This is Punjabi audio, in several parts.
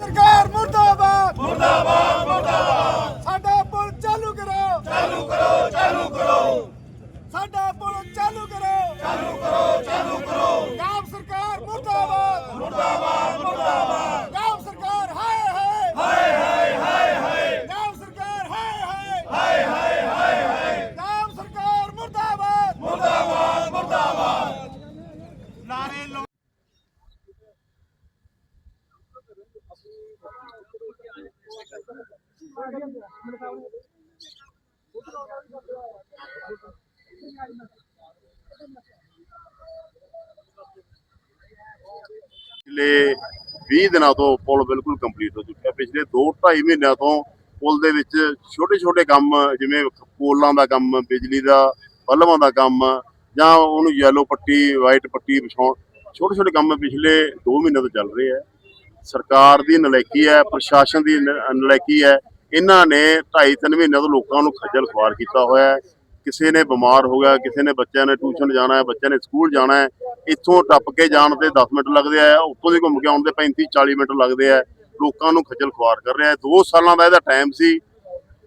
ਸਰਕਾਰ ਮੁਰਦਾਬਾਦ ਮੁਰਦਾਬਾਦ ਮੁਰਦਾਬਾਦ ਸਾਡਾ ਪੁਲ ਚਾਲੂ ਕਰੋ ਚਾਲੂ ਕਰੋ ਚਾਲੂ ਕਰੋ ਸਾਡਾ ਪੁਲ ਚਾਲੂ ਕਰੋ ਚਾਲੂ ਕਰੋ ਚਾਲੂ ਕਰੋ ਪੰਜਾਬ ਸਰਕਾਰ ਮੁਰਦਾਬਾਦ ਮੁਰਦਾਬਾਦ ਮੁਰਦਾਬਾਦ ਪੰਜਾਬ ਸਰਕਾਰ ਹਾਏ ਹਾਏ ਹਾਏ ਹਾਏ ਹਾਏ ਹਾਏ ਪੰਜਾਬ ਸਰਕਾਰ ਹਾਏ ਹਾਏ ਹਾਏ ਹਾਏ ਹਾਏ ਹਾਏ ਪੰਜਾਬ ਸਰਕਾਰ ਮੁਰਦਾਬਾਦ ਮੁਰਦਾਬਾਦ ਮੁਰਦਾਬਾਦ ਨਾਰੇ ਲੋ ਪਿਛਲੇ 20 ਦਿਨਾਂ ਤੋਂ ਪੁਲ ਬਿਲਕੁਲ ਕੰਪਲੀਟ ਹੋ ਚੁੱਕਿਆ। ਪਿਛਲੇ 2-2.5 ਮਹੀਨਿਆਂ ਤੋਂ ਪੁਲ ਦੇ ਵਿੱਚ ਛੋਟੇ-ਛੋਟੇ ਕੰਮ, ਜਿਵੇਂ ਪੋਲਾਂ ਦਾ ਕੰਮ, ਬਿਜਲੀ ਦਾ, ਬਲਬਾਂ ਦਾ ਕੰਮ, ਜਾਂ ਉਹਨੂੰ ਯੈਲੋ ਪੱਟੀ ਵਾਈਟ ਪੱਟੀ ਵਿਛਾਉਣ, ਛੋਟੇ-ਛੋਟੇ ਕੰਮ ਪਿਛਲੇ 2 ਮਹੀਨਿਆਂ ਤੋਂ ਚੱਲ ਰਹੇ ਆ। ਸਰਕਾਰ ਦੀ ਨਲਾਇਕੀ ਹੈ, ਪ੍ਰਸ਼ਾਸਨ ਦੀ ਨ- ਨਲਾਇਕੀ ਹੈ। ਇਹਨਾਂ ਨੇ 2.5-3 ਮਹੀਨਿਆਂ ਤੋਂ ਲੋਕਾਂ ਨੂੰ ਖੱਜਲ ਖੁਆਰ ਕੀਤਾ ਹੋਇਆ ਹੈ। ਕਿਸੇ ਨੇ ਬਿਮਾਰ ਹੋ ਗਿਆ, ਕਿਸੇ ਨੇ ਬੱਚਿਆਂ ਨੇ ਟਿਊਸ਼ਨ ਜਾਣਾ ਹੈ, ਬੱਚਿਆਂ ਨੇ ਸਕੂਲ ਜਾਣਾ ਹੈ, ਇੱਥੋਂ ਟੱਪ ਕੇ ਜਾਣ ਤੇ 10 ਮਿੰਟ ਲੱਗਦੇ ਆ, ਉੱਥੋਂ ਦੀ ਘੁੰਮ ਕੇ ਆਉਣ 'ਤੇ 35 40 ਮਿੰਟ ਲੱਗਦੇ ਆ, ਲੋਕਾਂ ਨੂੰ ਖੱਜਲ ਖੁਆਰ ਕਰ ਰਿਹਾ ਹੈ। 2 ਸਾਲਾਂ ਦਾ ਇਹਦਾ ਟਾਈਮ ਸੀ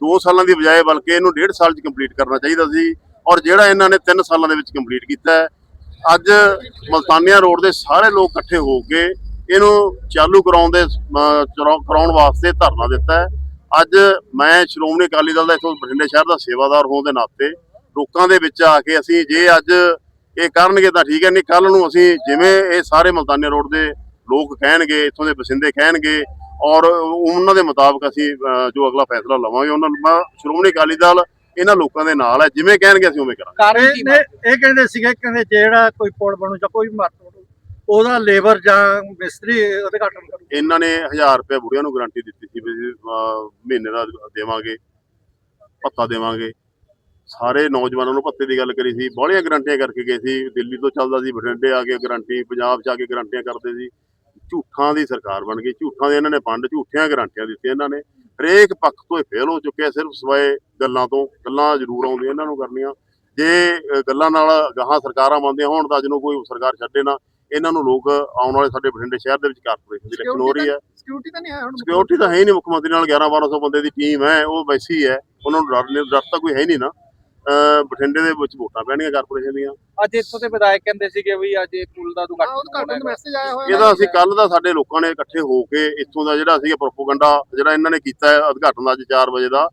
2 ਸਾਲਾਂ ਦੀ ਬਜਾਏ ਬਲਕਿ ਇਹਨੂੰ 1.5 ਸਾਲ 'ਚ ਕੰਪਲੀਟ ਕਰਨਾ ਚਾਹੀਦਾ ਸੀ ਔਰ ਜਿਹੜਾ ਇਹਨਾਂ ਨੇ 3 ਸਾਲਾਂ ਦੇ ਵਿੱਚ ਕੰਪਲੀਟ ਕੀਤਾ ਅੱਜ ਮਲਤਾਨੀਆਂ ਰੋਡ ਦੇ ਸਾਰੇ ਲੋਕ ਇਕੱਠੇ ਹੋ ਕੇ ਇਹਨੂੰ ਚਾਲੂ ਕਰਾਉਣ ਦੇ ਕਰਾਉਣ ਵਾਸਤੇ ਧਰਨਾ ਦਿੱਤਾ ਹੈ। ਅੱਜ ਮੈਂ ਸ਼੍ਰੋਮਣੀ ਅਕਾਲੀ ਦਲ ਦਾ ਇਥੋਂ ਬਠਿੰਡੇ ਸ਼ਹਿਰ ਦਾ ਸੇਵਾਦਾਰ ਹੋਣ ਦੇ ਨਾਤੇ ਲੋਕਾਂ ਦੇ ਵਿੱਚ ਆ ਕੇ ਅਸੀਂ ਜੇ ਅੱਜ ਇਹ ਕਰਨਗੇ ਤਾਂ ਠੀਕ ਹੈ ਨਹੀਂ ਕੱਲ ਨੂੰ ਅਸੀਂ ਜਿਵੇਂ ਇਹ ਸਾਰੇ ਮਲਤਾਨੀਆਂ ਰੋਡ ਦੇ ਲੋਕ ਕਹਿਣਗੇ ਇੱਥੋਂ ਦੇ ਬਸਿੰਦੇ ਕਹਿਣਗੇ ਔਰ ਉਹਨਾਂ ਦੇ ਮੁਤਾਬਕ ਅਸੀਂ ਜੋ ਅਗਲਾ ਫੈਸਲਾ ਲਵਾਂਗੇ ਉਹਨਾਂ ਨੂੰ ਮੈਂ ਸ਼੍ਰੋਮਣੀ ਅਕਾਲੀ ਦਲ ਇਹਨਾਂ ਲੋਕਾਂ ਦੇ ਨਾਲ ਹੈ ਜਿਵੇਂ ਕਹਿਣਗੇ ਅਸੀਂ ਉਵੇਂ ਕਰਾਂਗੇ। ਇਹ ਕਹਿੰਦੇ ਸੀਗੇ ਕਹਿੰਦੇ ਜਿਹੜਾ ਕੋਈ ਪੁਲ ਬਣੂ ਜਾਂ ਕੋਈ ਵੀ ਮਰਤ ਉਹਦਾ ਲੇਬਰ ਜਾਂ ਮਿਸਤਰੀ ਉਦਘਾਟਨ ਕਰੂ ਇਹਨਾਂ ਨੇ 1000 ਰੁਪਏ ਬੁੜੀਆਂ ਨੂੰ ਗਾਰੰਟੀ ਦਿੱਤੀ ਸੀ ਵੀ ਮਹੀਨੇ ਦਾ ਦੇਵਾਂਗੇ ਭੱਤਾ ਦੇਵਾਂਗੇ। ਸਾਰੇ ਨੌਜਵਾਨਾਂ ਨੂੰ ਭੱਤੇ ਦੀ ਗੱਲ ਕਰੀ ਸੀ ਬਾਹਲੀਆਂ ਗਾਰੰਟੀਆਂ ਕਰਕੇ ਗਏ ਸੀ ਦਿੱਲੀ ਤੋਂ ਚੱਲਦਾ ਸੀ ਬਠਿੰਡੇ ਆ ਕੇ ਗਾਰੰਟੀ ਪੰਜਾਬ 'ਚ ਆ ਕੇ ਗਾਰੰਟੀਆਂ ਕਰਦੇ ਸੀ। ਝੂਠਾਂ ਦੀ ਸਰਕਾਰ ਬਣ ਗਈ ਝੂਠਾਂ ਦੇ ਇਹਨਾਂ ਨੇ ਵੰਡ ਝੂਠੀਆਂ ਗਾਰੰਟੀਆਂ ਦਿੱਤੀਆਂ ਇਹਨਾਂ ਨੇ। ਹਰੇਕ ਪੱਖ ਤੋਂ ਇਹ ਫੇਲ ਹੋ ਚੁੱਕਿਆ ਸਿਰਫ ਸਵਾਏ ਗੱਲਾਂ ਤੋਂ ਗੱਲਾਂ ਜ਼ਰੂਰ ਆਉਂਦੀਆਂ ਇਹਨਾਂ ਨੂੰ ਕਰਨੀਆਂ। ਜੇ ਗੱਲਾਂ ਨਾਲ ਗਾਹਾਂ ਸਰਕਾਰਾਂ ਮੰਨਦੀਆਂ ਹੋਣ ਤਾਂ ਜਦੋਂ ਕੋਈ ਸਰਕਾਰ ਛੱਡੇ ਨਾ ਇਹਨਾਂ ਨੂੰ ਲੋਕ ਆਉਣ ਵਾਲੇ ਸਾਡੇ ਬਠਿੰਡੇ ਸ਼ਹਿਰ ਦੇ ਵਿੱਚ ਕਾਰਪੋਰੇਸ਼ਨ ਦੀ ਇਲੈਕਸ਼ਨ ਹੋ ਰਹੀ ਹੈ। ਸਿਕਿਉਰਿਟੀ ਤਾਂ ਨਹੀਂ ਹੈ ਹੁਣ ਸਿਕਿਉਰਿਟੀ ਤਾਂ ਹੈ ਹੀ ਨਹੀਂ ਮੁੱਖ ਮੰਤਰੀ ਨਾਲ 11 1200 ਬੰਦੇ ਦੀ ਟੀਮ ਹੈ ਉਹ ਵੈਸੀ ਹੀ ਉਹਨਾਂ ਨੂੰ ਡਰ ਨਹੀਂ- ਡਰ ਤਾਂ ਕੋਈ ਹੈ ਹੀ ਨਹੀਂ ਨਾ। ਬਠਿੰਡੇ ਦੇ ਵਿੱਚ ਵੋਟਾਂ ਪੈਣੀਆਂ ਕਾਰਪੋਰੇਸ਼ਨ ਦੀਆਂ। ਅੱਜ ਇੱਥੋਂ ਦੇ ਵਿਧਾਇਕ ਕਹਿੰਦੇ ਸੀਗੇ ਵੀ ਅੱਜ ਇਹ ਪੁਲ ਦਾ ਉਦਘਾਟਨ ਮੈਸੇਜ ਆਇਆ ਹੋਇਆ ਇਹਦਾ ਅਸੀਂ ਕੱਲ ਦਾ ਸਾਡੇ ਲੋਕਾਂ ਨੇ ਇਕੱਠੇ ਹੋ ਕੇ ਇੱਥੋਂ ਦਾ ਜਿਹੜਾ ਸੀਗਾ ਪ੍ਰੋਪੋਗੰਡਾ ਜਿਹੜਾ ਇਹਨਾਂ ਨੇ ਕੀਤਾ ਹੈ ਉਦਘਾਟਨ ਦਾ ਅੱਜ 4 ਵਜੇ ਦਾ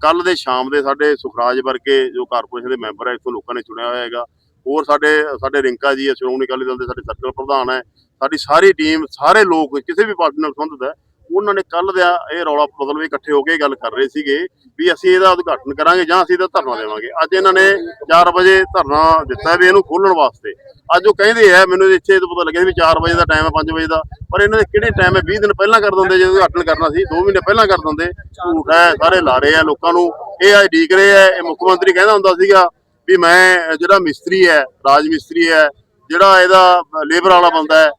ਕੱਲ ਦੇ ਸ਼ਾਮ ਦੇ ਸਾਡੇ ਸੁਖਰਾਜ ਵਰਗੇ ਜੋ ਕਾਰਪੋਰੇਸ਼ਨ ਦੇ ਮੈਂਬਰ ਹੈ ਇੱਥੋਂ ਲੋਕਾਂ ਨੇ ਚੁਣਿਆ ਹੋਇਆ ਹੈਗਾ। ਹੋਰ ਸਾਡੇ ਸਾਡੇ ਰਿੰਕਾ ਜੀ ਹੈ ਸ਼੍ਰੋਮਣੀ ਅਕਾਲੀ ਦਲ ਦੇ ਸਾਡੇ ਸਰਕਲ ਪ੍ਰਧਾਨ ਹੈ। ਸਾਡੀ ਸਾਰੀ ਟੀਮ ਸਾਰੇ ਲੋਕ ਕਿਸੇ ਵੀ ਪਾਰਟੀ ਨਾਲ ਸੰਬੰਧਿਤ ਹੈ ਉਹਨਾਂ ਨੇ ਕੱਲ ਦਾ ਇਹ ਰੌਲਾ ਮਤਲਬ ਇਕੱਠੇ ਹੋ ਕੇ ਗੱਲ ਕਰ ਰਹੇ ਸੀਗੇ ਵੀ ਅਸੀਂ ਇਹਦਾ ਉਦਘਾਟਨ ਕਰਾਂਗੇ ਜਾਂ ਅਸੀਂ ਇਹਦਾ ਧਰਨਾ ਦੇਵਾਂਗੇ। ਅੱਜ ਇਹਨਾਂ ਨੇ 4 ਵਜੇ ਧਰਨਾ ਦਿੱਤਾ ਵੀ ਇਹਨੂੰ ਖੋਲਣ ਵਾਸਤੇ। ਅੱਜ ਉਹ ਕਹਿੰਦੇ ਆ, ਮੈਨੂੰ ਇੱਥੇ ਤੋਂ ਪਤਾ ਲੱਗਿਆ ਵੀ 4 ਵਜੇ ਦਾ ਟਾਈਮ ਹੈ 5 ਵਜੇ ਦਾ। ਪਰ ਇਹਨਾਂ ਦੇ ਕਿਹੜੇ ਟਾਈਮ ਹੈ 20 ਦਿਨ ਪਹਿਲਾਂ ਕਰ ਦਿੰਦੇ ਜਦੋਂ ਉਦਘਾਟਨ ਕਰਨਾ ਸੀ 2 ਮਹੀਨੇ ਪਹਿਲਾਂ ਕਰ ਦਿੰਦੇ। ਝੂਠ ਹੈ, ਸਾਰੇ ਲਾ ਰਹੇ ਆ ਲੋਕਾਂ ਨੂੰ। ਇਹ ਅੱਜ ਡੀਕ ਰਹੇ ਆ, ਇਹ ਮੁੱਖ ਮੰਤਰੀ ਕਹਿੰਦਾ ਹੁੰਦਾ ਸੀਗਾ ਵੀ ਮੈਂ ਜਿਹੜਾ ਮਿਸਤਰੀ ਹੈ, ਰਾਜ ਮਿਸਤਰੀ ਹੈ, ਜਿਹੜਾ ਇਹਦਾ ਲੇਬਰ ਵਾਲਾ ਬੰਦਾ ਹੈ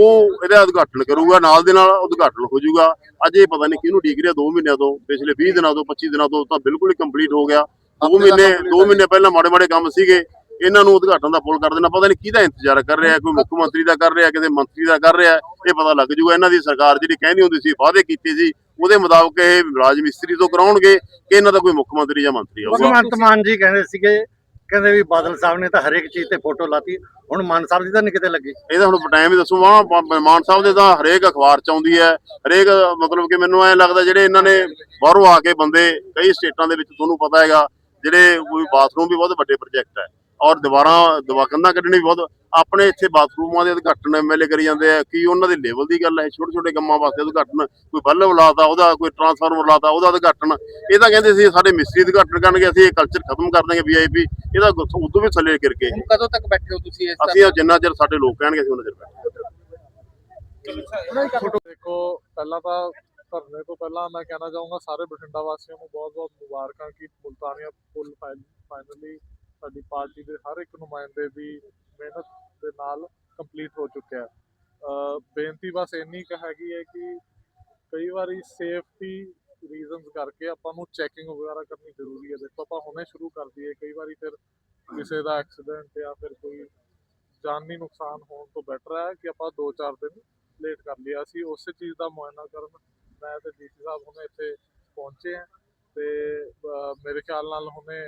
ਉਹ ਇਹਦਾ ਉਦਘਾਟਨ ਕਰੂਗਾ ਨਾਲ ਦੇ ਨਾਲ ਉਦਘਾਟਨ ਹੋ ਜਾਊਗਾ। ਅੱਜ ਇਹ ਪਤਾ ਨਹੀਂ ਕਿਹਨੂੰ ਡੀਕ ਰਿਹਾ 2 ਮਹੀਨਿਆਂ ਤੋਂ ਪਿਛਲੇ 20 ਦਿਨਾਂ ਤੋਂ 25 ਦਿਨਾਂ ਤੋਂ ਤਾਂ ਬਿਲਕੁਲ ਹੀ ਕੰਪਲੀਟ ਹੋ ਗਿਆ। 2 ਮਹੀਨੇ 2 ਮਹੀਨੇ ਪਹਿਲਾਂ ਮਾੜੇ ਮਾੜੇ ਕੰਮ ਸੀਗੇ ਇਹਨਾਂ ਨੂੰ ਉਦਘਾਟਨ ਦਾ ਪੁੱਲ ਕਰ ਦੇਣਾ ਪਤਾ ਨਹੀਂ ਕਿਹਦਾ ਇੰਤਜ਼ਾਰ ਕਰ ਰਿਹਾ ਕੋਈ ਮੁੱਖ ਮੰਤਰੀ ਦਾ ਕਰ ਰਿਹਾ ਕਿਸੇ ਮੰਤਰੀ ਦਾ ਕਰ ਰਿਹਾ ਇਹ ਪਤਾ ਲੱਗ ਜੂਗਾ ਇਹਨਾਂ ਦੀ ਸਰਕਾਰ ਜਿਹੜੀ ਕਹਿੰਦੀ ਹੁੰਦੀ ਸੀ ਵਾਅਦੇ ਕੀਤੇ ਸੀ ਉਹਦੇ ਮੁਤਾਬਕ ਇਹ ਰਾਜ ਮਿਸਤਰੀ ਤੋਂ ਕਰਾਉਣਗੇ ਕਿ ਇਹਨਾਂ ਦਾ ਕੋਈ ਮੁੱਖ ਮੰਤਰੀ ਜਾਂ ਮੰਤਰੀ ਆਊਗਾ। ਭਗਵੰਤ ਮਾਨ ਜੀ ਕਹਿੰਦੇ ਸੀਗੇ ਕਹਿੰਦੇ ਵੀ ਬਾਦਲ ਸਾਹਿਬ ਨੇ ਤਾਂ ਹਰੇਕ ਚੀਜ਼ ਤੇ ਫੋਟੋ ਲਾਤੀ, ਹੁਣ ਮਾਨ ਸਾਹਿਬ ਦੀ ਤਾਂ ਨਹੀਂ ਕਿਤੇ ਲੱਗੀ। ਇਹਦਾ ਹੁਣ ਟਾਈਮ ਹੀ ਦੱਸੋ, ਵਾਹ ਮਾਨ ਸਾਹਿਬ ਦੇ ਤਾਂ ਹਰੇਕ ਅਖਬਾਰ ਚ ਆਉਂਦੀ ਹੈ, ਹਰੇਕ, ਮਤਲਬ ਕਿ ਮੈਨੂੰ ਐ ਲੱਗਦਾ ਜਿਹੜੇ ਇਹਨਾਂ ਨੇ ਬਾਹਰੋਂ ਆ ਕੇ ਬੰਦੇ ਕਈ ਸਟੇਟਾਂ ਦੇ ਵਿੱਚ ਤੁਹਾਨੂੰ ਪਤਾ ਹੈਗਾ, ਜਿਹੜੇ ਕੋਈ ਬਾਥਰੂਮ ਵੀ ਬਹੁਤ ਵੱਡੇ ਪ੍ਰੋਜੈਕਟ ਹੈ। ਔਰ ਦੀਵਾਰਾਂ ਦਵਾਕੰਦਾ ਕੱਢਣੀ ਵੀ ਬਹੁਤ ਆਪਣੇ ਇੱਥੇ ਬਾਥਰੂਮਾਂ ਦੇ ਉਦਘਾਟਨ ਐਮਐਲਏ ਕਰੀ ਜਾਂਦੇ ਆ ਕੀ ਉਹਨਾਂ ਦੇ ਲੈਵਲ ਦੀ ਗੱਲ ਹੈ? ਛੋਟੇ ਛੋਟੇ ਕੰਮਾਂ ਵਾਸਤੇ ਉਦਘਾਟਨ ਕੋਈ ਬੱਲਬ ਲਾਤਾ ਉਹਦਾ ਕੋਈ ਟਰਾਂਸਫਾਰਮਰ ਲਾਤਾ ਉਹਦਾ ਉਦਘਾਟਨ। ਇਹ ਤਾਂ ਕਹਿੰਦੇ ਸੀ ਸਾਡੇ ਮਿਸਤਰੀ ਉਦਘਾਟਨ ਕਰਨਗੇ ਅਸੀਂ ਇਹ ਕਲਚਰ ਖਤਮ ਕਰ ਦਾਂਗੇ ਵੀਆਈਪੀ ਇਹਦਾ ਉਦੋਂ ਵੀ ਥੱਲੇ ਗਿਰ ਕੇ। ਹੁਣ ਕਦੋਂ ਤੱਕ ਬੈਠੇ ਹੋ ਤੁਸੀਂ ਇਸ ਅਸੀਂ ਉਹ ਜਿੰਨਾ ਚਿਰ ਸਾਡੇ ਲੋਕ ਕਹਿਣਗੇ ਅਸੀਂ ਉਹਨਾਂ ਚਿਰ ਬੈਠਾਂਗੇ ਦੇਖੋ ਪਹਿਲਾਂ ਤਾਂ ਧਰਨੇ ਤੋਂ ਪਹਿਲਾਂ ਮੈਂ ਕਹਿਣਾ ਚਾਹੂੰਗਾ ਸਾਰੇ ਬਠਿੰਡਾ ਵਾਸੀਆਂ ਨੂੰ ਬਹੁਤ-ਬਹੁਤ ਮੁਬਾਰਕਾਂ ਕਿ ਮੁਲਤਾਨੀਆ ਪੁਲ ਫਾਈਨਲੀ ਸਾਡੀ ਪਾਰਟੀ ਦੇ ਹਰ ਇੱਕ ਨੁਮਾਇੰਦੇ ਦੀ ਮਿਹਨਤ ਦੇ ਨਾਲ ਕੰਪਲੀਟ ਹੋ ਚੁੱਕਿਆ ਹੈ। ਬੇਨਤੀ ਬਸ ਇੰਨੀ ਕੁ ਹੈਗੀ ਹੈ ਕਿ ਕਈ ਵਾਰੀ ਸੇਫਟੀ ਰੀਜ਼ਨਸ ਕਰਕੇ ਆਪਾਂ ਨੂੰ ਚੈਕਿੰਗ ਵਗੈਰਾ ਕਰਨੀ ਜ਼ਰੂਰੀ ਹੈ। ਦੇਖੋ, ਆਪਾਂ ਹੁਣੇ ਸ਼ੁਰੂ ਕਰ ਦਈਏ, ਕਈ ਵਾਰੀ ਫਿਰ ਕਿਸੇ ਦਾ ਐਕਸੀਡੈਂਟ ਜਾਂ ਫਿਰ ਕੋਈ ਜਾਨੀ ਨੁਕਸਾਨ ਹੋਣ ਤੋਂ ਬੈਟਰ ਹੈ ਕਿ ਆਪਾਂ 2-4 ਦਿਨ ਲੇਟ ਕਰ ਲਿਆ। ਸੀ ਉਸੇ ਚੀਜ਼ ਦਾ ਮੁਆਇਨਾ ਕਰਨ ਮੈਂ ਤੇ ਡੀਸੀ ਸਾਹਿਬ ਹੁਣੇ ਇੱਥੇ ਪਹੁੰਚੇ ਆ ਤੇ ਮੇਰੇ ਖਿਆਲ ਨਾਲ ਹੁਣੇ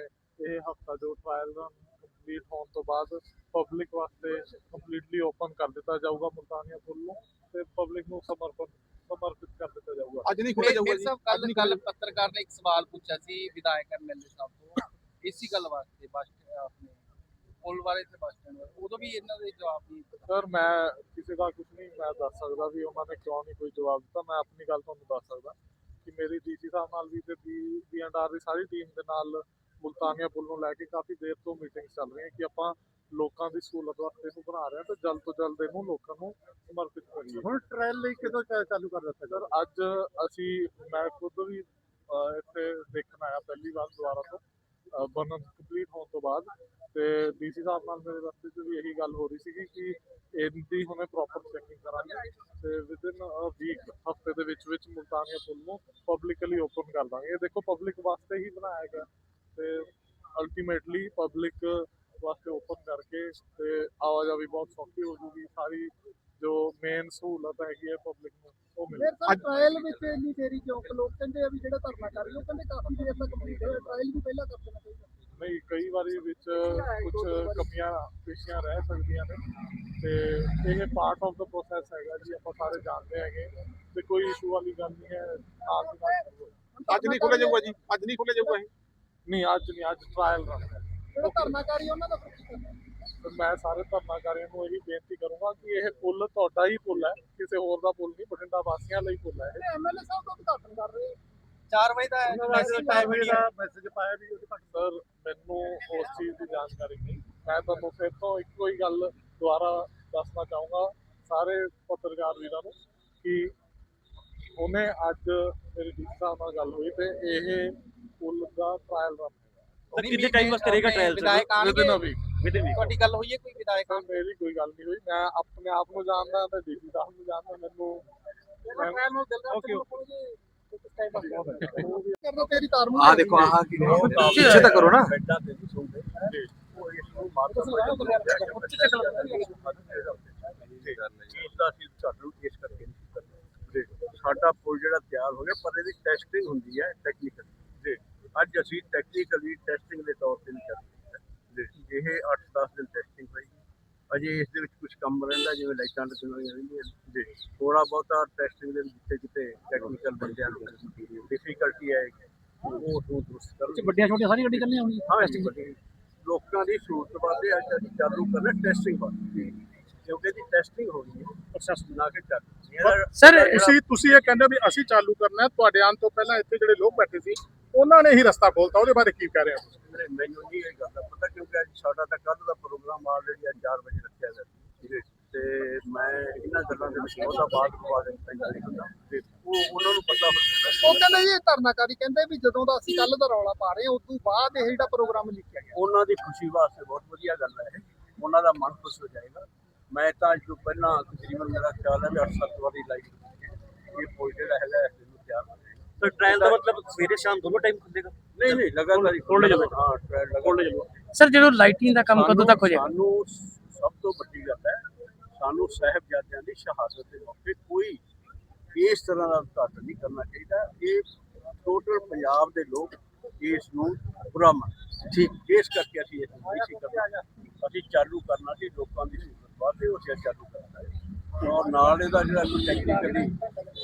ਇਹ ਹਫਤਾ ਜੋ ਟ੍ਰਾਇਲ ਕੰਪਲੀਟ ਹੋਣ ਤੋਂ ਬਾਅਦ ਪਬਲਿਕ ਵਾਸਤੇ ਕੰਪਲੀਟਲੀ ਓਪਨ ਕਰ ਦਿੱਤਾ ਜਾਊਗਾ ਮੁਲਤਾਨੀਆ ਪੁੱਲ ਨੂੰ ਤੇ ਪਬਲਿਕ ਨੂੰ ਸਮਰਪਣ ਸਮਰਪਿਤ ਕਰ ਦਿੱਤਾ ਜਾਊਗਾ। ਅੱਜ ਨਹੀਂ ਮੇਰੇ ਮੇਰੇ ਸਾਹਿਬ ਕੱਲ ਕੱਲ ਪੱਤਰਕਾਰ ਨੇ ਇੱਕ ਸਵਾਲ ਪੁੱਛਿਆ ਸੀ ਵਿਧਾਇਕ ਐਮਐਲਏ ਸਾਹਿਬ ਤੋਂ ਇਸੀ ਗੱਲ ਵਾਸਤੇ ਬਸ ਆਪਣੇ ਪੁੱਲ ਬਾਰੇ ਤੇ ਬੱਸ ਸਟੈਂਡ ਬਾਰੇ ਉਦੋਂ ਵੀ ਇਹਨਾਂ ਦੇ ਜਵਾਬ ਨਹੀਂ ਸਰ ਮੈਂ ਕਿਸੇ ਦਾ ਕੁਝ ਨਹੀਂ ਮੈਂ ਦੱਸ ਸਕਦਾ ਵੀ ਉਹਨਾਂ ਨੇ ਕਿਉਂ ਨਹੀਂ ਕੋਈ ਜਵਾਬ ਦਿੱਤਾ ਮੈਂ ਆਪਣੀ ਗੱਲ ਤੁਹਾਨੂੰ ਦੱਸ ਸਕਦਾ ਕਿ ਮੇਰੀ ਡੀਸੀ ਸਾਹਿਬ ਨਾਲ ਵੀ ਤੇ ਬੀ ਐਂਡ ਆਰ ਦੀ ਸਾਰੀ ਟੀਮ ਦੇ ਨਾਲ ਮੁਲਤਾਨੀਆ ਪੁੱਲ ਨੂੰ ਲੈ ਕੇ ਕਾਫੀ ਦੇਰ ਤੋਂ ਮੀਟਿੰਗ ਚੱਲ ਰਹੀਆਂ ਕਿ ਆਪਾਂ ਲੋਕਾਂ ਦੀ ਸਹੂਲਤ ਵਾਸਤੇ ਇਹਨੂੰ ਬਣਾ ਰਹੇ ਹਾਂ ਤੇ ਜਲਦ ਤੋਂ ਜਲਦ ਇਹਨੂੰ ਲੋਕਾਂ ਨੂੰ ਸਮਰਪਿਤ ਕਰੀਏ। ਹੁਣ ਟ੍ਰਾਇਲ ਲਈ ਕਦੋਂ ਚਾਲੂ ਕਰ ਦਿੱਤਾ ਸਰ ਅੱਜ ਅਸੀਂ ਮੈਂ ਖੁਦ ਵੀ ਇੱਥੇ ਦੇਖਣ ਆਇਆ ਪਹਿਲੀ ਵਾਰ ਦੁਬਾਰਾ ਤੋਂ। ਬਣਨ ਕੰਪਲੀਟ ਹੋਣ ਤੋਂ ਬਾਅਦ ਤੇ ਡੀਸੀ ਸਾਹਿਬ ਨਾਲ ਮੇਰੇ ਰਸਤੇ 'ਚ ਵੀ ਇਹੀ ਗੱਲ ਹੋ ਰਹੀ ਸੀਗੀ ਕਿ ਇਹਦੀ ਹੁਣੇ ਪ੍ਰੋਪਰ ਚੈਕਿੰਗ ਕਰਾਂਗੇ ਤੇ ਵਿਦਿਨ ਅ ਵੀਕ ਹਫ਼ਤੇ ਦੇ ਵਿੱਚ ਵਿੱਚ ਮੁਲਤਾਨੀਆ ਪੁੱਲ ਨੂੰ ਪਬਲਿਕਲੀ ਓਪਨ ਕਰ ਦਾਂਗੇ। ਇਹ ਦੇਖੋ ਪਬਲਿਕ ਵਾਸਤੇ ਹੀ ਬਣਾਇਆ ਗਿਆ। ਤੇ ਅਲਟੀਮੇਟਲੀ ਪਬਲਿਕ ਵਾਸਤੇ ਓਪਨ ਕਰਕੇ ਤੇ ਆਵਾਜਾਈ ਬਹੁਤ ਸੌਖੀ ਹੋ ਜੂਗੀ ਸਾਰੀ ਜੋ ਮੇਨ ਸਹੂਲਤ ਹੈਗੀ ਹੈ ਪਬਲਿਕ ਨੂੰ ਉਹ ਮਿਲ ਤਾਂ ਟ੍ਰਾਇਲ ਵਿੱਚ ਇੰਨੀ ਦੇਰੀ ਕਿਉਂ? ਲੋਕ ਕਹਿੰਦੇ ਆ ਵੀ ਜਿਹੜਾ ਧਰਨਾ ਕਰ ਰਹੇ ਉਹ ਕਹਿੰਦੇ ਕਾਫੀ ਦੇਰ ਤੱਕ ਕੰਪਲੀਟ ਹੋਇਆ ਟ੍ਰਾਇਲ ਵੀ ਪਹਿਲਾਂ ਕਰ ਦੇਣਾ ਚਾਹੀਦਾ। ਨਹੀਂ ਕਈ ਵਾਰੀ ਵਿੱਚ ਕੁਝ ਕਮੀਆਂ ਪੇਸ਼ੀਆਂ ਰਹਿ ਸਕਦੀਆਂ ਨੇ ਤੇ ਇਹ ਪਾਰਟ ਆਫ ਦਾ ਪ੍ਰੋਸੈਸ ਹੈਗਾ ਜੀ ਆਪਾਂ ਸਾਰੇ ਜਾਣਦੇ ਹੈਗੇ। ਤੇ ਕੋਈ ਇਸ਼ੂ ਵਾਲੀ ਗੱਲ ਨਹੀਂ ਹੈ ਨਾਲ ਦੀ ਨਾਲ। ਅੱਜ ਨਹੀਂ ਖੋਲਿਆ ਜਾਊਗਾ ਜੀ ਅੱਜ ਨਹੀਂ ਖੋਲਿਆ ਜਾਊਗਾ ਨਹੀਂ ਅੱਜ ਨਹੀਂ ਅੱਜ ਟ੍ਰਾਇਲ ਹੈ ਜਿਹੜਾ ਧਰਨਾਕਾਰੀ ਉਹਨਾਂ ਦਾ ਫਿਰ ਕੀ ਕਰਨਾ? ਤੇ ਮੈਂ ਸਾਰੇ ਧਰਨਾਕਾਰੀਆਂ ਨੂੰ ਇਹੀ ਬੇਨਤੀ ਕਰੂੰਗਾ ਕਿ ਇਹ ਪੁੱਲ ਤੁਹਾਡਾ ਹੀ ਪੁੱਲ ਹੈ ਕਿਸੇ ਹੋਰ ਦਾ ਪੁੱਲ ਨਹੀਂ ਬਠਿੰਡਾ ਵਾਸੀਆਂ ਲਈ ਪੁੱਲ ਹੈ ਇਹ। ਐਮਐਲਏ ਸਾਹਿਬ ਦਾ ਉਦਘਾਟਨ ਕਰ ਰਹੇ 4 ਵਜੇ ਦਾ ਟਾਈਮ ਦਾ ਮੈਸੇਜ ਪਾਇਆ ਵੀ ਉਹਦੇ ਤੱਕ ਸਰ ਮੈਨੂੰ ਉਸ ਚੀਜ਼ ਦੀ ਜਾਣਕਾਰੀ ਨਹੀਂ। ਮੈਂ ਤੁਹਾਨੂੰ ਫਿਰ ਤੋਂ ਇੱਕੋ ਹੀ ਗੱਲ ਦੁਬਾਰਾ ਦੱਸਣਾ ਚਾਹੂੰਗਾ ਸਾਰੇ ਪੱਤਰਕਾਰ ਵੀਰਾਂ ਨੂੰ ਕਿ ਉਹਨੇ ਅੱਜ ਮੇਰੇ ਡੀਸੀ ਨਾਲ ਗੱਲ ਹੋਈ ਤੇ ਇਹ ਪੁੱਲ ਦਾ ਟ੍ਰਾਇਲ ਰਨ ਸਰ ਕਿੰਨੇ ਟਾਈਮ ਵਾਸਤੇ ਰਹੇਗਾ ਟ੍ਰਾਇਲ ਵਿਧਾਇਕ ਵਿਦਿਨ ਆਣਗੇ ਵੀਕ ਤੁਹਾਡੀ ਗੱਲ ਹੋਈ ਹੈ ਕੋਈ ਵਿਧਾਇਕ ਸਰ ਮੇਰੀ ਕੋਈ ਗੱਲ ਨਹੀਂ ਹੋਈ ਮੈਂ ਆਪਣੇ ਆਪ ਨੂੰ ਜਾਣਦਾ ਤੇ ਡੀਸੀ ਸਾਹਿਬ ਨੂੰ ਜਾਣਦਾ ਮੈਨੂੰ ਟ੍ਰਾਇਲ ਨੂੰ ਦਿਲ Okay, ਕਰਨਾ ਤੇਰੀ ਤਾਰ ਨੂੰ ਆ ਦੇਖੋ ਆਹ ਕੀ ਪਿੱਛੇ ਤਾਂ ਕਰੋ ਨਾ ਸਾਡਾ ਪੁਲ ਜਿਹੜਾ ਤਿਆਰ ਹੋ ਗਿਆ ਪਰ ਇਹਦੀ ਟੈਸਟਿੰਗ ਹੁੰਦੀ ਹੈ ਟੈਕਨੀਕਲ ਜੀ ਅੱਜ ਅਸੀਂ ਟੈਕਨੀਕਲੀ ਟੈਸਟਿੰਗ ਦੇ ਤੌਰ ਤੇ ਨਹੀਂ ਕਰ ਰਹੇ ਜੀ ਇਹ 8-10 ਦਿਨ ਟੈਸਟਿੰਗ ਹੋਈ। ਅਜੇ ਇਸ ਦੇ ਵਿੱਚ ਕੁਝ ਕੰਮ ਰਹਿੰਦਾ ਜਿਵੇਂ ਲਾਈਟਾਂ ਲੱਗਣੀਆਂ ਰਹਿੰਦੀਆਂ। ਜੀ ਥੋੜਾ ਬਹੁਤਾ ਟੈਸਟਿੰਗ ਦੇ ਵਿੱਚ ਕਿਤੇ ਟੈਕਨੀਕਲ ਬੰਦਿਆਂ ਨੂੰ ਡਿਫਿਕਲਟੀ ਹੈ ਉਹ ਤੋਂ ਦੁਰਸਤ ਕਰ। ਵੱਡੀਆਂ ਛੋਟੀਆਂ ਸਾਰੀ ਗੱਡੀ ਚੱਲਣੀ ਹੋਣੀ ਹਾਂ ਵੱਡੀ ਲੋਕਾਂ ਦੀ ਸਹੂਲਤ ਵਾਸਤੇ ਅੱਜ ਅਸੀਂ ਚਾਲੂ ਕਰਨਾ ਟੈਸਟਿੰਗ ਵਾਸਤੇ। ਕਿਉਂਕਿ ਇਹਦੀ ਟੈਸਟਿੰਗ ਹੋਣੀ ਹੈ ਪ੍ਰੋਸੈਸ ਨਾ ਕਿ ਚੱਲ ਸਰ ਤੁਸੀਂ ਤੁਸੀਂ ਇਹ ਕਹਿੰਦੇ ਵੀ ਅਸੀਂ ਚਾਲੂ ਕਰਨਾ ਹੈ ਤੁਹਾਡੇ ਆਉਣ ਤੋਂ ਪਹਿਲਾਂ ਇੱਥੇ ਜਿਹੜੇ ਲੋਕ ਬੈਠੇ ਸੀ ਉਹਨਾਂ ਨੇ ਹੀ ਰਸਤਾ ਖੋਲਤਾ ਉਹਦੇ ਬਾਰੇ ਕੀ ਕਹਿ ਰਹੇ ਹੋ? ਮੇਰੇ ਮੈਨੂੰ ਨਹੀਂ ਇਹ ਗੱਲ ਦਾ ਪਤਾ ਕਿਉਂਕਿ ਅੱਜ ਸਾਡਾ ਤਾਂ ਕੱਲ ਦਾ ਪ੍ਰੋਗਰਾਮ ਆਲਰੇਡੀ ਅੱਜ 4 ਵਜੇ ਰੱਖਿਆ ਗਿਆ। ਸੀ ਤੇ ਮੈਂ ਇਹਨਾਂ ਗੱਲਾਂ ਦੇ ਵਿੱਚ ਬਹੁਤਾ ਬਾਤ ਪਵਾ ਦੇਣਾ ਤੇ ਉਹ ਉਹਨਾਂ ਨੂੰ ਪਤਾ ਹੋਵੇ ਉਹ ਕਹਿੰਦੇ ਇਹ ਧਰਨਾਕਾਰੀ ਕਹਿੰਦੇ ਵੀ ਜਦੋਂ ਦਾ ਅਸੀਂ ਕੱਲ ਦਾ ਰੌਲਾ ਪਾ ਰਹੇ ਹਾਂ ਉਸ ਤੋਂ ਬਾਅਦ ਇਹ ਜਿਹੜਾ ਪ੍ਰੋਗਰਾਮ ਲਿਖਿਆ ਗਿਆ। ਉਹਨਾਂ ਦੀ ਖੁਸ਼ੀ ਵਾਸਤੇ ਬਹੁਤ ਵਧੀਆ ਗੱਲ ਹੈ ਇਹ। ਉਹਨਾਂ ਦਾ ਮਨ ਖੁਸ਼ ਹੋ ਜਾਏਗਾ। ਮੈਂ ਤਾਂ ਜੋ ਪਹਿਲਾਂ ਤਕਰੀਬਨ ਮੇਰਾ ਖਿਆਲ ਹੈ ਵੀ 8-7 ਵਾਰੀ ਲਾਈਵ ਇਹ ਜਿਹੜਾ ਹੈਗਾ ਇਸ ਨੂੰ ਤਿਆਰ ਸਰ ਟ੍ਰਾਇਲ ਦਾ ਮਤਲਬ ਸਵੇਰੇ ਸ਼ਾਮ ਦੋਨੋਂ ਟਾਈਮ ਖੁੱਲੇਗਾ ਨਹੀਂ ਨਹੀਂ ਲਗਾਤਾਰ ਖੋਲ੍ਹ ਜਾਵੇ। ਹਾਂ ਟ੍ਰਾਇਲ ਲਗਾਤਾਰ ਸਰ ਜਦੋਂ ਲਾਈਟਿੰਗ ਦਾ ਕੰਮ ਕਦੋਂ ਤੱਕ ਹੋ ਜਾਏਗਾ? ਸਾਨੂੰ ਸਭ ਤੋਂ ਵੱਡੀ ਗੱਲ ਹੈ ਸਾਨੂੰ ਸਾਹਿਬਜ਼ਾਦਿਆਂ ਦੀ ਸ਼ਹਾਦਤ ਦੇ ਮੌਕੇ ਕੋਈ ਇਸ ਤਰ੍ਹਾਂ ਦਾ ਉਦਘਾਟਨ ਨਹੀਂ ਕਰਨਾ ਚਾਹੀਦਾ। ਇਹ ਟੋਟਲ ਪੰਜਾਬ ਦੇ ਲੋਕ ਇਸ ਨੂੰ ਬੁਰਾ ਮੰਨਦੇ ਠੀਕ। ਇਸ ਕਰਕੇ ਅਸੀਂ ਇਸ ਨੂੰ ਅਸੀਂ ਚਾਲੂ ਕਰਨਾ ਸੀ ਲੋਕਾਂ ਦੀ ਵਾਸਤੇ ਉਹ ਅਸੀਂ ਚਾਲੂ ਕਰਨਾ ਹੈ ਔਰ ਨਾਲ ਇਹਦਾ ਜਿਹੜਾ ਕੋਈ ਟੈਕਨੀਕਲੀ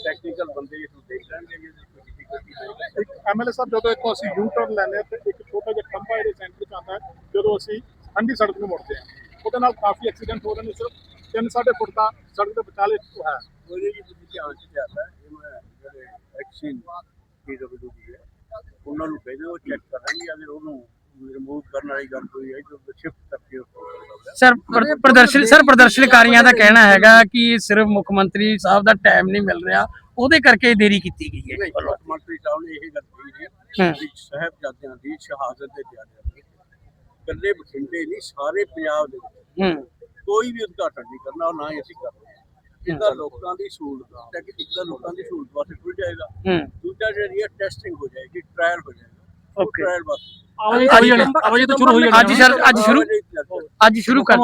ਟੈਕਨੀਕਲ ਬੰਦੇ ਇਸ ਨੂੰ ਦੇਖ ਲੈਣਗੇ ਜੇ ਕੋਈ ਡਿਫਿਕਲਟੀ ਹੋਏਗੀ ਇੱਕ ਐਮਐਲਏ ਸਾਹਿਬ ਜਦੋਂ ਇੱਥੋਂ ਅਸੀਂ ਯੂ ਟਰਨ ਲੈਂਦੇ ਹਾਂ ਤੇ ਇੱਕ ਛੋਟਾ ਜਿਹਾ ਖੰਭਾ ਇਹਦੇ ਸੈਂਟਰ 'ਚ ਆਉਂਦਾ ਹੈ ਜਦੋਂ ਅਸੀਂ ਅੰਡੀ ਸੜਕ ਨੂੰ ਮੁੜਦੇ ਹਾਂ। ਉਹਦੇ ਨਾਲ ਕਾਫੀ ਐਕਸੀਡੈਂਟ ਹੋ ਰਹੇ ਨੇ ਸਿਰਫ ਤਿੰਨ ਸਾਢੇ ਫੁੱਟ ਦਾ ਸੜਕ ਦੇ ਵਿਚਾਲੇ ਹੈ। ਉਹਦੇ ਜੀ ਤੁਸੀਂ ਧਿਆਨ ਚ ਲਿਆਦਾ ਇਹ ਮੈਂ ਜਿਹੜੇ ਐਕਸ਼ਨ ਪੀਡਬਲਯੂ ਦੀ ਹੈ ਉਹਨਾਂ ਨੂੰ ਉਹ ਚੈੱਕ ਕਰਾਂਗੇ ਅਗਰ ਉਹਨੂੰ ਰਿਮੂਵ ਕਰਨ ਵਾਲੀ ਗੱਲ ਹੋਈ ਹੈ ਜੋ ਸ਼ਿਫਟ ਕਰਕੇ ਉਹ ਹੋ ਸਕਦਾ ਹੈ। ਸਰ ਪ੍ਰ- ਪ੍ਰਦਰਸ਼ਨ ਸਰ ਪ੍ਰਦਰਸ਼ਨਕਾਰੀਆਂ ਦਾ ਕਹਿਣਾ ਹੈਗਾ ਕਿ ਸਿਰਫ ਮੁੱਖ ਮੰਤਰੀ ਸਾਹਿਬ ਦਾ ਟਾਈਮ ਨਹੀਂ ਮਿਲ ਰਿਹਾ ਉਹਦੇ ਕਰਕੇ ਦੇਰੀ ਕੀਤੀ ਗਈ ਹੈ। ਨਹੀਂ ਮੁੱਖ ਮੰਤਰੀ ਸਾਹਿਬ ਨੇ ਇਹ ਗੱਲ ਕਹੀ ਹਾਂ। ਹੈ। ਕਿ ਸਾਹਿਬਜ਼ਾਦਿਆਂ ਦੀ ਸ਼ਹਾਦਤ ਦੇ ਦਿਹਾੜੇ ਇਕੱਲੇ ਬਠਿੰਡੇ ਨਹੀਂ ਸਾਰੇ ਪੰਜਾਬ ਦੇ ਵਿੱਚ। ਹੂੰ। ਕੋਈ ਵੀ ਉਦਘਾਟਨ ਨਹੀਂ ਕਰਨਾ ਨਾ ਹੀ ਅਸੀਂ ਕਰ ਰਹੇ ਹਾਂ। ਇਹਦਾ ਲੋਕਾਂ ਦੀ ਸਹੂਲਤ ਹੈ ਕਿ ਤਾਂ ਲੋਕਾਂ ਦੀ ਸਹੂਲਤ ਵਾਸਤੇ ਖੁੱਲ ਜਾਏਗਾ। ਦੂਜਾ ਜਿਹੜੀ ਟੈਸਟਿੰਗ ਹੋ ਜਾਏਗੀ ਟ੍ਰਾਇਲ ਹੋ ਜਾਏਗਾ। ਉਹ Okay. ਟ੍ਰਾਇਲ ਬਸ ਆਵਾਜ਼ ਆਵਾਜ਼ ਤਾਂ ਸ਼ੁਰੂ ਹੋ ਜਾਣੀ ਅੱਜ ਸਰ ਅੱਜ ਸ਼ੁਰੂ ਆਵਾਜਾਈ। ਅੱਜ ਸ਼ੁਰੂ ਕਰ